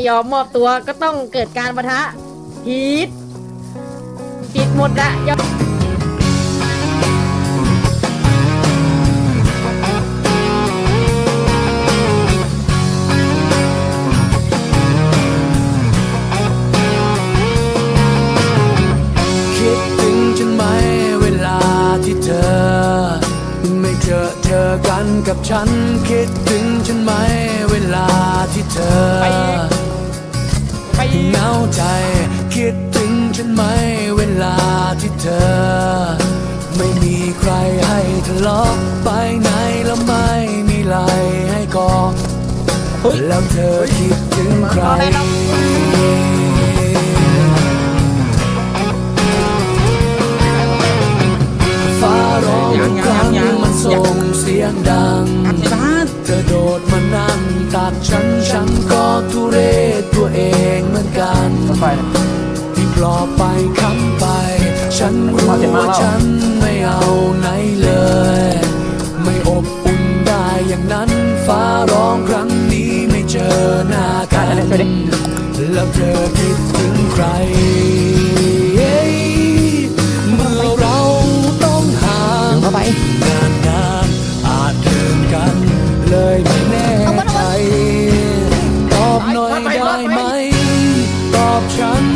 ไม่ยอมมอบตัวก็ต้องเกิดการประทะฮีทปิดหมดละยอมคิดถึงฉันไหมเวลาที่เธอ ไม่เจอเจอกันกับฉัน คิดถึงฉันไหมเวลาที่เธอ ใจ คิดถึงฉันไหมเวลาที่เธอ ไม่มีใครให้ทะเลาะไปไหนแล้วไม่มีไหลให้กอดแล้วเธอคิดถึงใครฟ้าร้องทุกครั้งมันส่งเสียงดัง เธอโดดมานั่งตัดฉันฉันก็ทุเรศตัว เองเหมือนกันที่ปลอบไปคำไป ฉันรู้ว่าฉันไม่เอาไหนเลย ไม่อบอุ่นได้อย่างนั้นฟ้าร้องครั้งนี้ไม่เจอหน้ากันแล้วเธอ come